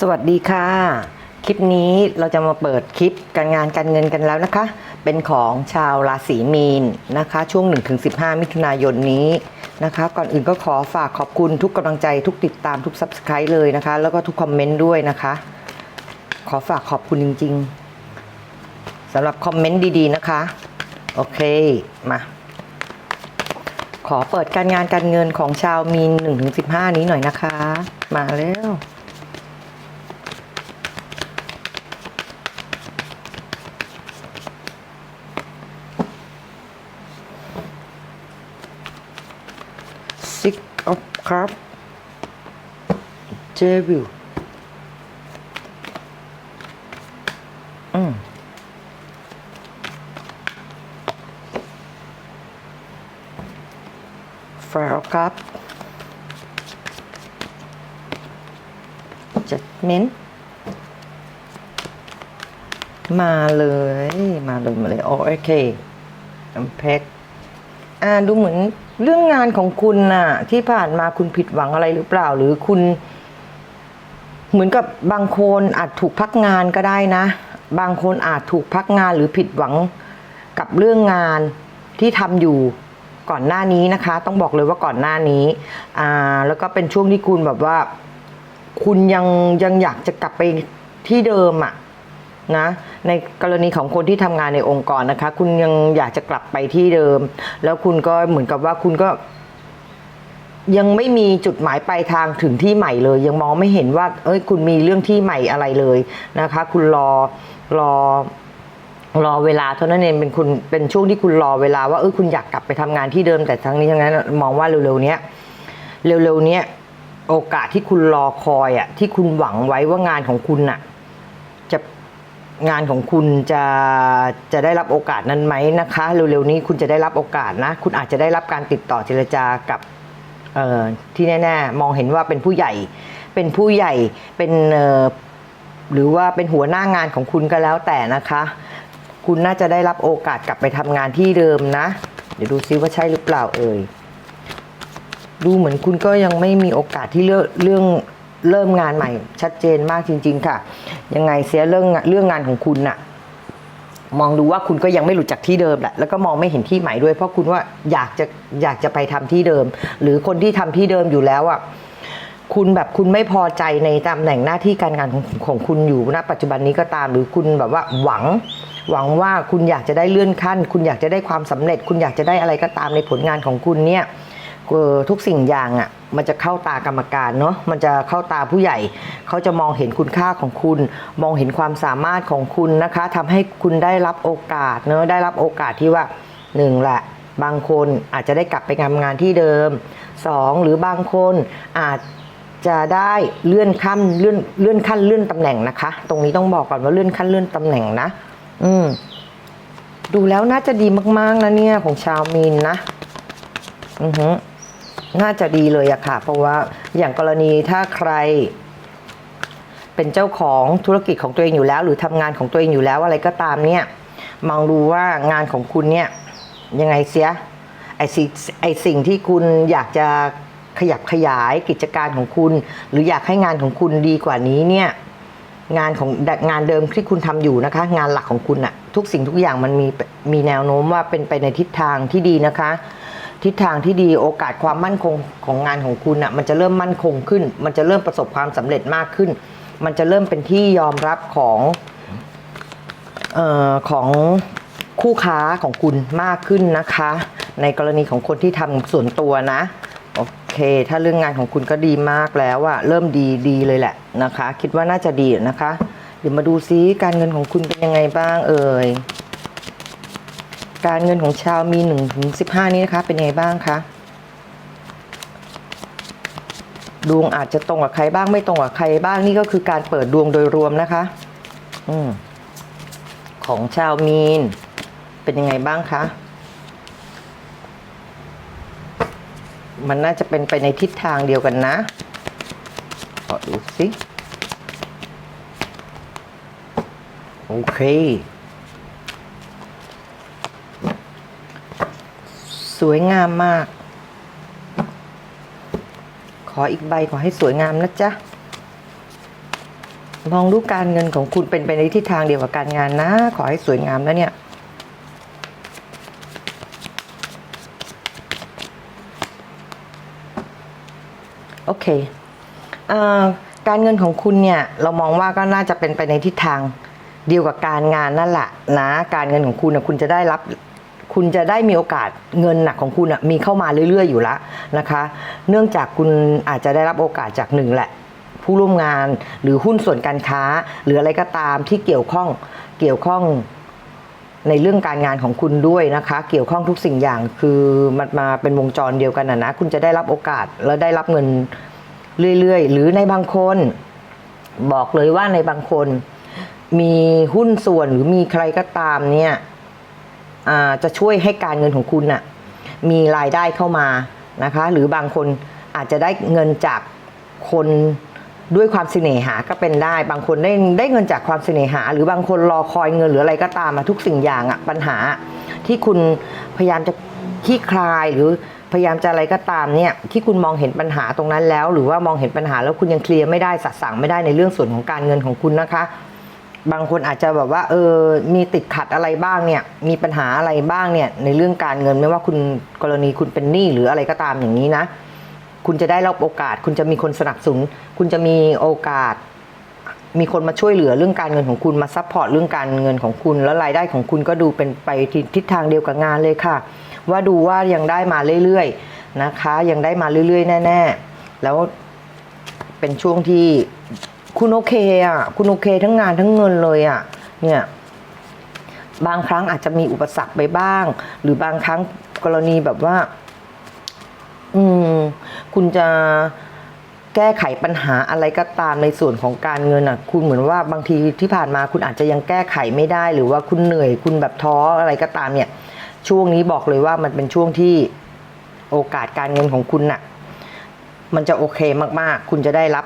สวัสดีค่ะ คลิปนี้เราจะมาเปิดคลิปการงานการเงินกันแล้วนะคะ เป็นของชาวราศีมีนนะคะ ช่วง 1-15 มิถุนายนนี้นะคะ ก่อนอื่นก็ขอฝากขอบคุณทุกกำลังใจทุกติดตามทุก Subscribe เลยนะคะ แล้วก็ทุกคอมเมนต์ด้วยนะคะ ขอฝากขอบคุณจริง ๆสำหรับคอมเมนต์ดีๆนะคะ โอเค มาขอเปิดการงานการเงินของชาวมีน 1-15 นี้หน่อยนะคะ มาแล้ว อาพครับเจวิลอืมฟาวครับจัดเม้นมาเลยมาเลยมาเลยโอเคน้ำเพชรอ่าดูเหมือน เรื่องงานของคุณน่ะ ที่ผ่านมาคุณผิดหวังอะไรหรือเปล่า หรือคุณ เหมือนกับบางคนอาจถูกพักงานก็ได้นะ บางคนอาจถูกพักงานหรือผิดหวังกับเรื่องงานที่ทำอยู่ก่อนหน้านี้นะคะ ต้องบอกเลยว่าก่อนหน้านี้อ่าแล้วก็เป็นช่วงที่คุณแบบว่า คุณยังยังอยากจะกลับไปที่เดิมอะ นะในกรณีของคนที่ทำงานในองค์กรนะคะ คุณยังอยากจะกลับไปที่เดิม แล้วคุณก็เหมือนกับว่าคุณก็ยังไม่มีจุดหมายปลายทางถึงที่ใหม่เลย ยังมองไม่เห็นว่า เอ้ย คุณมีเรื่องที่ใหม่อะไรเลยนะคะ คุณรอรอรอเวลาเท่านั้นเองเป็นคุณเป็นช่วงที่คุณรอเวลาว่าเออคุณอยากกลับไปทำงานที่เดิมแต่ทั้งนี้ทั้งนั้นมองว่าเร็วๆเนี้ยเร็วๆเนี้ยโอกาสที่คุณรอคอยอะที่คุณหวังไว้ว่างานของคุณน่ะจะ งานของคุณจะจะได้รับโอกาสนั้นไหมนะคะ เร็วๆนี้คุณจะได้รับโอกาสนะ คุณอาจจะได้รับการติดต่อเจรจากับที่แน่ๆ มองเห็นว่าเป็นผู้ใหญ่ เป็นผู้ใหญ่เป็นหรือว่าเป็นหัวหน้างานของคุณก็แล้วแต่นะคะ คุณน่าจะได้รับโอกาสกลับไปทำงานที่เดิมนะ เดี๋ยวดูซิว่าใช่หรือเปล่าเอ่ยดูเหมือนคุณก็ยังไม่มีโอกาสที่เลือกเรื่อง เริ่มงานใหม่ ชัดเจนมากจริง ๆ ค่ะ ยังไงเสียเรื่องเรื่องงานของคุณน่ะ มองดูว่าคุณก็ยังไม่หลุดจากที่เดิมแหละแล้วก็มองไม่เห็นที่ใหม่ด้วย เพราะคุณว่าอยากจะอยากจะไปทำที่เดิม หรือคนที่ทำที่เดิมอยู่แล้วอะคุณแบบคุณไม่พอใจในตำแหน่งหน้าที่การงานของของคุณอยู่ณปัจจุบันนี้ก็ตาม หรือคุณแบบว่าหวัง หวังว่าคุณอยากจะได้เลื่อนขั้น คุณอยากจะได้ความสำเร็จ คุณอยากจะได้อะไรก็ตามในผลงานของคุณเนี่ยทุกสิ่งอย่างอะ มันจะเข้าตากรรมการเนาะมันจะเข้าตาผู้ใหญ่ เขาจะมองเห็นคุณค่าของคุณ มองเห็นความสามารถของคุณนะคะทำให้คุณได้รับโอกาสเนาะได้รับโอกาสที่ว่าหนึ่งแหละบางคนอาจจะได้กลับไปทำงานที่เดิมสองหรือบางคนอาจจะได้เลื่อนขั้นเลื่อนเลื่อนขั้นเลื่อนตำแหน่งนะคะ ตรงนี้ต้องบอกก่อนว่าเลื่อนขั้นเลื่อนตำแหน่งนะ อืมดูแล้วน่าจะดีมากๆนะเนี่ยของชาวมีนนะ อือฮึ น่าจะดีเลยอะค่ะ เพราะว่าอย่างกรณีถ้าใคร เป็นเจ้าของธุรกิจของตัวเองอยู่แล้ว หรือทำงานของตัวเองอยู่แล้วอะไรก็ตามเนี่ยมองดูว่างานของคุณเนี่ยยังไงเสียไอสิไอสิ่งที่คุณอยากจะขยับขยายกิจการของคุณ หรืออยากให้งานของคุณดีกว่านี้เนี่ยงานของงานเดิมที่คุณทำอยู่นะคะ งานหลักของคุณอะทุกสิ่งทุกอย่างมันมีมีแนวโน้มว่าเป็นไปในทิศทางที่ดีนะคะ ทิศทางที่ดีโอกาสความมั่นคงของงานของคุณอะมันจะเริ่มมั่นคงขึ้น มันจะเริ่มประสบความสำเร็จมากขึ้น มันจะเริ่มเป็นที่ยอมรับของเอ่อของคู่ค้าของคุณมากขึ้นนะคะ ในกรณีของคนที่ทำส่วนตัวนะโอเค ถ้าเรื่องงานของคุณก็ดีมากแล้วอะเริ่มดีดีเลยแหละนะคะ คิดว่าน่าจะดีนะคะ เดี๋ยวมาดูซิการเงินของคุณเป็นยังไงบ้างเอ่ย การเงินของชาวมีหนึ่งถึงสิบห้านี้นะคะ เป็นยังไงบ้างคะดวงอาจจะตรงกับใครบ้างไม่ตรงกับใครบ้างนี่ก็คือการเปิดดวงโดยรวมนะคะ อืมของชาวมีน เป็นยังไงบ้างคะมันน่าจะเป็นไปในทิศทางเดียวกันนะขอดูสิ โอเค สวยงามมาก ขออีกใบขอให้สวยงามนะจ๊ะ มองดูการเงินของคุณเป็นไปในทิศทางเดียวกับการงานนะ ขอให้สวยงามนะเนี่ยโอเคเอ่อการเงินของคุณเนี่ยเรามองว่าก็น่าจะเป็นไปในทิศทางเดียวกับการงานนั่นแหละนะ การเงินของคุณนะคุณจะได้รับ คุณจะได้มีโอกาสเงินหนักของคุณมีเข้ามาเรื่อยๆอยู่แล้วนะคะ เนื่องจากคุณอาจจะได้รับโอกาสจากหนึ่งแหละผู้ร่วมงานหรือหุ้นส่วนการค้า หรืออะไรก็ตามที่เกี่ยวข้องเกี่ยวข้องในเรื่องการงานของคุณด้วยนะคะ เกี่ยวข้องทุกสิ่งอย่างคือมันมาเป็นวงจรเดียวกันนะนะคุณจะได้รับโอกาสแล้วได้รับเงินเรื่อยๆ หรือในบางคน บอกเลยว่าในบางคน มีหุ้นส่วนหรือมีใครก็ตามเนี่ย จะช่วยให้การเงินของคุณน่ะมีรายได้เข้ามานะคะ หรือบางคนอาจจะได้เงินจากคนด้วยความเสน่หาก็เป็นได้ บางคนได้ได้เงินจากความเสน่หา หรือบางคนรอคอยเงินหรืออะไรก็ตามมาทุกสิ่งอย่างอะปัญหา ที่คุณพยายามจะขี้คลายหรือพยายามจะอะไรก็ตามเนี่ยที่คุณมองเห็นปัญหาตรงนั้นแล้ว หรือว่ามองเห็นปัญหาแล้วคุณยังเคลียร์ไม่ได้สัดสั่งไม่ได้ในเรื่องส่วนของการเงินของคุณนะคะ บางคนอาจจะแบบว่าเออมีติดขัดอะไรบ้างเนี่ย มีปัญหาอะไรบ้างเนี่ย ในเรื่องการเงินไม่ว่าคุณกรณีคุณเป็นหนี้หรืออะไรก็ตามอย่างนี้นะ คุณจะได้รับโอกาส คุณจะมีคนสนับสนุน คุณจะมีโอกาส มีคนมาช่วยเหลือเรื่องการเงินของคุณมาซัพพอร์ตเรื่องการเงินของคุณ แล้วรายได้ของคุณก็ดูเป็นไปทิศทางเดียวกับงานเลยค่ะ ว่าดูว่ายังได้มาเรื่อยๆนะคะ ยังได้มาเรื่อยๆ แน่ ๆ แล้วเป็นช่วงที่ คุณโอเคอะ คุณโอเคทั้งงานทั้งเงินเลยอะ เนี่ย บางครั้งอาจจะมีอุปสรรคไปบ้าง หรือบางครั้งกรณีแบบว่า อืม คุณจะแก้ไขปัญหาอะไรก็ตามในส่วนของการเงินอะ คุณเหมือนว่าบางทีที่ผ่านมาคุณอาจจะยังแก้ไขไม่ได้ หรือว่าคุณเหนื่อย คุณแบบท้ออะไรก็ตามเนี่ย ช่วงนี้บอกเลยว่ามันเป็นช่วงที่โอกาสการเงินของคุณน่ะ มันจะโอเคมากๆ คุณจะได้รับ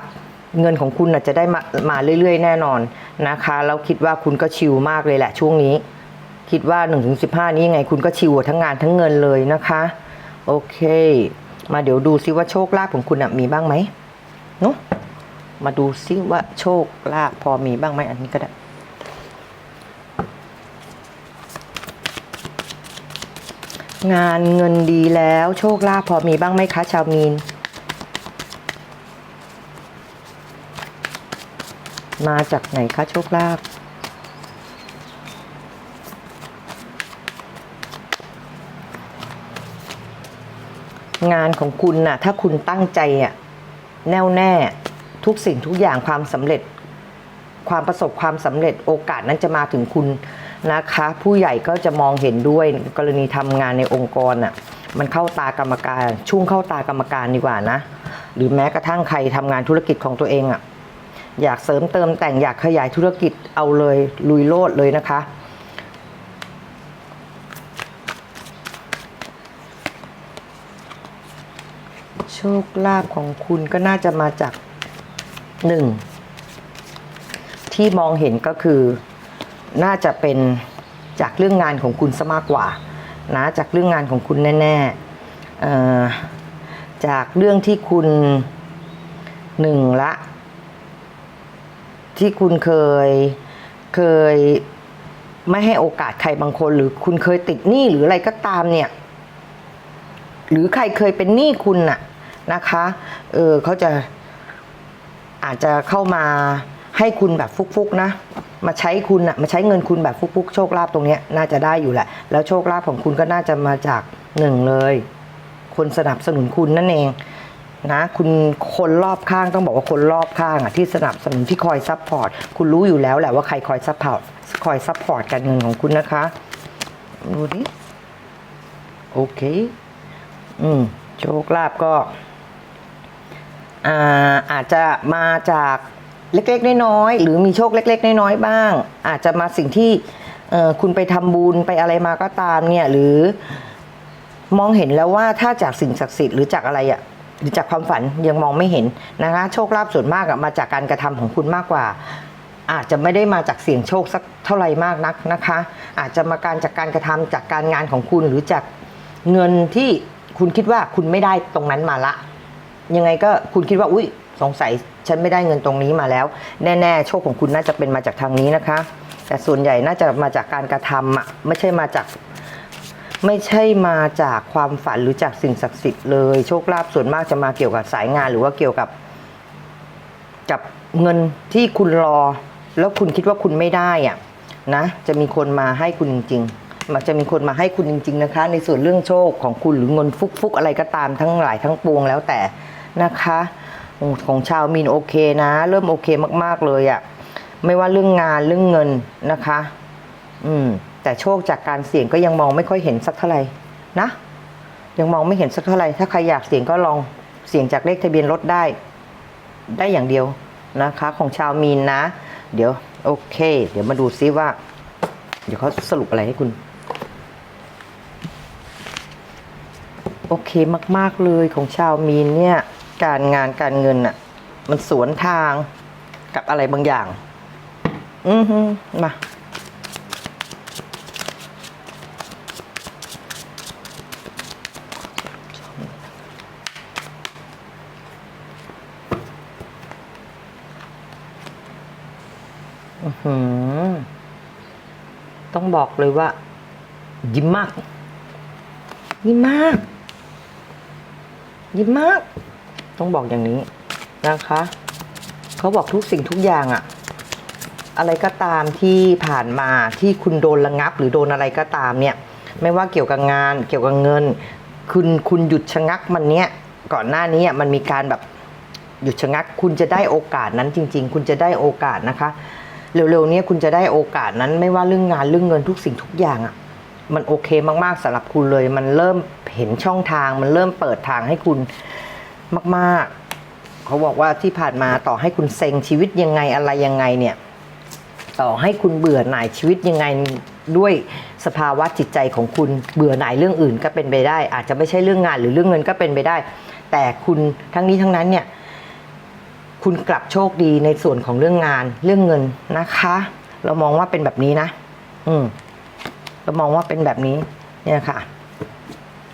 เงินของคุณน่ะจะได้มามาเรื่อย ๆ แน่นอนนะคะ แล้วคิดว่าคุณก็ชิลมากเลยแหละช่วงนี้ คิดว่า1นถึงสินี้ยังไงคุณก็ชิลทั้งงานทั้งเงินเลยนะคะ โอเค มาเดี๋ยวดูซิว่าโชคลาภของคุณมีบ้างไหมเนาะมาดูซิว่าโชคลาภพอมีบ้างไหมอันนี้ก็ได้งานเงินดีแล้วโชคลาภพอมีบ้างไหมคะ ชาวมีน มาจากไหนคะโชคลาภงานของคุณน่ะ ถ้าคุณตั้งใจอะแน่วแน่ทุกสิ่งทุกอย่างความสำเร็จ ความประสบความสำเร็จโอกาสนั้นจะมาถึงคุณนะคะ ผู้ใหญ่ก็จะมองเห็นด้วยกรณีทำงานในองค์กรน่ะมันเข้าตากรรมการ ช่วงเข้าตากรรมการดีกว่านะ หรือแม้กระทั่งใครทำงานธุรกิจของตัวเองอะ อยากเสริมเติมแต่งอยากขยายธุรกิจเอาเลยลุยโลดเลยนะคะ โชคลาภของคุณก็น่าจะมาจากหนึ่งที่มองเห็นก็คือน่าจะเป็นจากเรื่องงานของคุณซะมากกว่านะจากเรื่องงานของคุณแน่ๆจากเรื่องที่คุณหนึ่งละ ที่คุณเคยเคยไม่ให้โอกาสใครบางคน หรือคุณเคยติดหนี้หรืออะไรก็ตามเนี่ย หรือใครเคยเป็นหนี้คุณน่ะนะคะ เออเขาจะอาจจะเข้ามาให้คุณแบบฟุกๆนะ มาใช้คุณน่ะมาใช้เงินคุณแบบฟุกๆ โชคลาภตรงเนี้ยน่าจะได้อยู่แหละ แล้วโชคลาภของคุณก็น่าจะมาจากหนึ่งเลย คนสนับสนุนคุณนั่นเอง นะคุณคนรอบข้างต้องบอกว่าคนรอบข้างอะที่สนับสนุนที่คอยซัพพอร์ตคุณรู้อยู่แล้วแหละว่าใครคอยซัพพอร์ตคอยซัพพอร์ตการเงินของคุณนะคะดูดิโอเค อืมโชคลาภก็อ่าอาจจะมาจากเล็กๆน้อยๆหรือมีโชคเล็ก ๆน้อยๆบ้าง อาจจะมาสิ่งที่คุณไปทำบุญไปอะไรมาก็ตามเนี่ยหรือมองเห็นแล้วว่าถ้าจากสิ่งศักดิ์สิทธิ์หรือจากอะไรอะ่ะ หรือจากความฝันยังมองไม่เห็นนะคะ โชคลาภส่วนมากอะมาจากการกระทำของคุณมากกว่า อาจจะไม่ได้มาจากเสี่ยงโชคสักเท่าไหร่มากนักนะคะ อาจจะมาการจากการกระทำจากการงานของคุณหรือจากเงินที่คุณคิดว่าคุณไม่ได้ตรงนั้นมาละ ยังไงก็คุณคิดว่าอุ้ยสงสัยฉันไม่ได้เงินตรงนี้มาแล้ว แน่ๆ โชคของคุณน่าจะเป็นมาจากทางนี้นะคะ แต่ส่วนใหญ่น่าจะมาจากการกระทำอะไม่ใช่มาจาก ไม่ใช่มาจากความฝันหรือจากสิ่งศักดิ์สิทธิ์เลยโชคลาภส่วนมากจะมาเกี่ยวกับสายงานหรือว่าเกี่ยวกับ กับเงินที่คุณรอ แล้วคุณคิดว่าคุณไม่ได้อะนะจะมีคนมาให้คุณจริง ๆ มันจะมีคนมาให้คุณจริง ๆ นะคะ ในส่วนเรื่องโชคของคุณหรือเงินฟุกๆอะไรก็ตามทั้งหลายทั้งปวงแล้วแต่นะคะของชาวมีนโอเคนะ เริ่มโอเคมาก ๆ เลยอะ ไม่ว่าเรื่องงานเรื่องเงินนะคะ อืม แต่โชคจากการเสี่ยงก็ยังมองไม่ค่อยเห็นสักเท่าไหร่นะ ยังมองไม่เห็นสักเท่าไหร่ถ้าใครอยากเสี่ยงก็ลองเสี่ยงจากเลขทะเบียนรถได้ ได้อย่างเดียวนะคะ ของชาวมีนนะ เดี๋ยวโอเค เดี๋ยวมาดูซิว่า เดี๋ยวเขาสรุปอะไรให้คุณ โอเคมาก ๆเลยของชาวมีนเนี่ย การงานการเงินอะมันสวนทางกับอะไรบางอย่าง อือฮึมา ต้องบอกเลยว่า ยิ้มมาก ยิ้มมาก ยิ้มมาก ต้องบอกอย่างนี้นะคะ เขาบอกทุกสิ่งทุกอย่างอะอะไรก็ตามที่ผ่านมาที่คุณโดนระงับ หรือโดนอะไรก็ตามเนี่ย ไม่ว่าเกี่ยวกับงาน เกี่ยวกับเงิน คุณคุณหยุดชะงักมันเนี้ยก่อนหน้านี้อะมันมีการแบบหยุดชะงัก คุณจะได้โอกาสนั้นจริง ๆ คุณจะได้โอกาสนะคะ เร็วๆนี้คุณจะได้โอกาสนั้นไม่ว่าเรื่องงานเรื่องเงินทุกสิ่งทุกอย่างอะ่ะมันโอเคมากๆสำหรับคุณเลย มันเริ่มเห็นช่องทาง มันเริ่มเปิดทางให้คุณมากๆ เขาบอกว่าที่ผ่านมาต่อให้คุณเซ็งชีวิตยังไงอะไรยังไงเนี่ย ต่อให้คุณเบื่อหน่ายชีวิตยังไงด้วยสภาวะจิตใจของคุณเบื่อหน่ายเรื่องอื่นก็เป็นไปได้ อาจจะไม่ใช่เรื่องงานหรือเรื่องเงินก็เป็นไปได้ แต่คุณทั้งนี้ทั้งนั้นเนี่ย คุณกลับโชคดีในส่วนของเรื่องงานเรื่องเงินนะคะ เรามองว่าเป็นแบบนี้นะ อืม เรามองว่าเป็นแบบนี้ เนี่ยค่ะ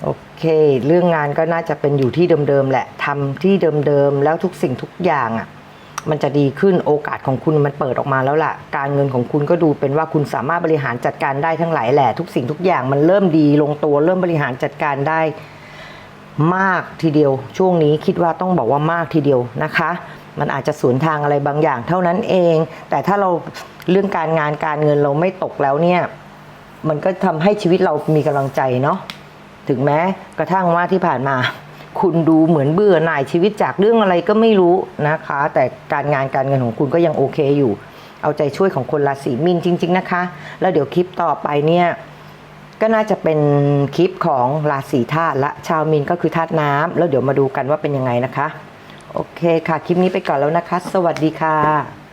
โอเค เรื่องงานก็น่าจะเป็นอยู่ที่เดิมๆแหละทำที่เดิมๆแล้วทุกสิ่งทุกอย่างอะ่ะ มันจะดีขึ้นโอกาสของคุณมันเปิดออกมาแล้วล่ะ การเงินของคุณก็ดูเป็นว่าคุณสามารถบริหารจัดการได้ทั้งหลายแหละ ทุกสิ่งทุกอย่างมันเริ่มดีลงตัวเริ่มบริหารจัดการได้มากทีเดียว ช่วงนี้คิดว่าต้องบอกว่ามากทีเดียวนะคะ มันอาจจะสวนทางอะไรบางอย่างเท่านั้นเอง แต่ถ้าเราเรื่องการงานการเงินเราไม่ตกแล้วเนี่ย มันก็ทำให้ชีวิตเรามีกำลังใจเนาะถึงแม้กระทั่งว่าที่ผ่านมา คุณดูเหมือนเบื่อหน่ายชีวิตจากเรื่องอะไรก็ไม่รู้นะคะ แต่การงานการเงินของคุณก็ยังโอเคอยู่ เอาใจช่วยของคนราศีมีนจริง ๆ นะคะ แล้วเดี๋ยวคลิปต่อไปเนี่ยก็น่าจะเป็นคลิปของราศีธาตุและชาวมีนก็คือธาตุน้ำแล้วเดี๋ยวมาดูกันว่าเป็นยังไงนะคะ โอเคค่ะ คลิปนี้ไปก่อนแล้วนะคะ สวัสดีค่ะ